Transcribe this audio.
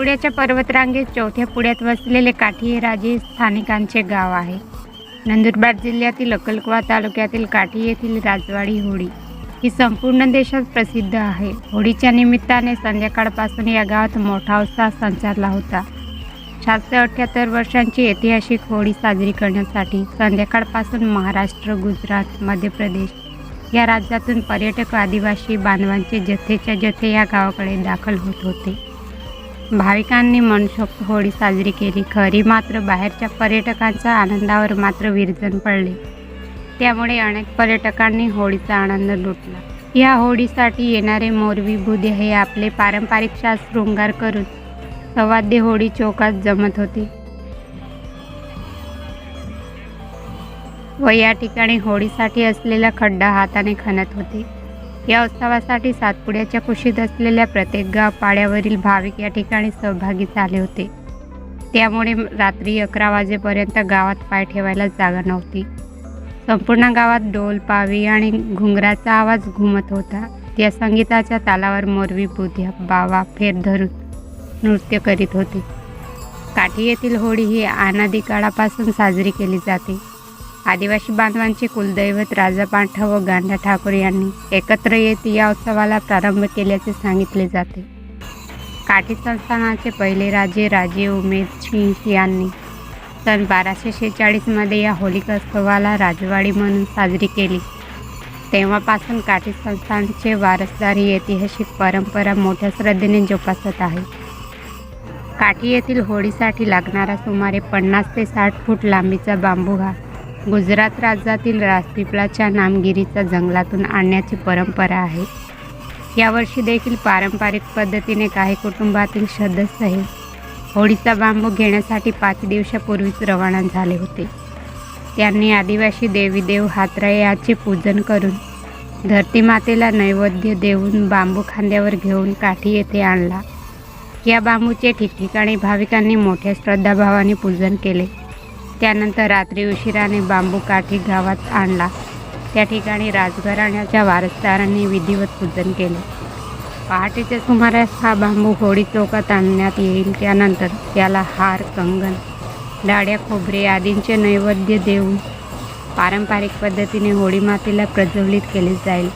सातपुड्याच्या पर्वतरांगेत चौथ्या पुढ्यात वसलेले काठी हे राजे स्थानिकांचे गाव आहे. नंदुरबार जिल्ह्यातील अक्कलकुवा तालुक्यातील काठी येथील राजवाडी होळी ही संपूर्ण देशात प्रसिद्ध आहे. होळीच्या निमित्ताने संध्याकाळपासून या गावात मोठा उत्साह संचारला होता. सातशे अठ्ठ्याहत्तर वर्षांची ऐतिहासिक होळी साजरी करण्यासाठी संध्याकाळपासून महाराष्ट्र गुजरात मध्य प्रदेश या राज्यातून पर्यटक आदिवासी बांधवांचे जथेच्या जथे या गावाकडे दाखल होत होते. भाविकांनी मनसोक्त होळी साजरी केली. खरी मात्र बाहेरच्या पर्यटकांच्या आनंदावर मात्र विरजन पडले. त्यामुळे अनेक पर्यटकांनी होळीचा आनंद लुटला. या होळीसाठी येणारे मोरवी बुधे हे आपले पारंपरिक साज शृंगार करून सवाद्य होळी चौकात जमत होते. व या ठिकाणी होळीसाठी असलेला खड्डा हाताने खणत होते. या उत्सवासाठी सातपुड्याच्या कुशीत असलेल्या प्रत्येक गाव पाड्यावरील भाविक या ठिकाणी सहभागी झाले होते. त्यामुळे रात्री अकरा वाजेपर्यंत गावात पाय ठेवायला जागा नव्हती. संपूर्ण गावात डोल पावी आणि घुंगराचा आवाज घुमत होता. त्या संगीताच्या तालावर मोरवी बुद्ध्या बावा फेर धरून नृत्य करीत होते. काठी येथील होळी ही अनादी काळापासून साजरी केली जाते. आदिवासी बांधवांचे कुलदैवत राजा पांठा व गांधा ठाकूर यांनी एकत्र येत या उत्सवाला प्रारंभ केल्याचे सांगितले जाते. काठी संस्थानाचे पहिले राजे राजे उमेद सिंह यांनी सन बाराशे शेहेचाळीसमध्ये या होलिकोत्सवाला राजवाडी म्हणून साजरी केली. तेव्हापासून काठी संस्थानचे वारसदार ऐतिहासिक परंपरा मोठ्या श्रद्धेने जोपासत आहे. काठी येथील होळीसाठी लागणारा सुमारे पन्नास ते साठ फूट लांबीचा बांबू हा गुजरात राज्यातील राजपिपळाच्या नामगिरीच्या जंगलातून आणण्याची परंपरा आहे. यावर्षी देखील पारंपरिक पद्धतीने काही कुटुंबातील सदस्य हे होळीचा बांबू घेण्यासाठी पाच दिवसापूर्वीच रवाना झाले होते. त्यांनी आदिवासी देवीदेव हातराय याचे पूजन करून धरतीमातेला नैवेद्य देऊन बांबू खांद्यावर घेऊन काठी येथे आणला. या बांबूचे ठिकठिकाणी भाविकांनी मोठ्या श्रद्धाभावाने पूजन केले. त्यानंतर रात्री उशिराने बांबू काठी गावात आणला. त्या ठिकाणी राजघराण्याच्या वारसदारांनी विधिवत पूजन केले. पहाटेच्या सुमारास हा बांबू होळी चौकात आणण्यात येईल. त्यानंतर त्याला हार कंगन डाळ्या खोबरे आदींचे नैवेद्य देऊन पारंपरिक पद्धतीने होळी मातेला प्रज्वलित केले जाईल.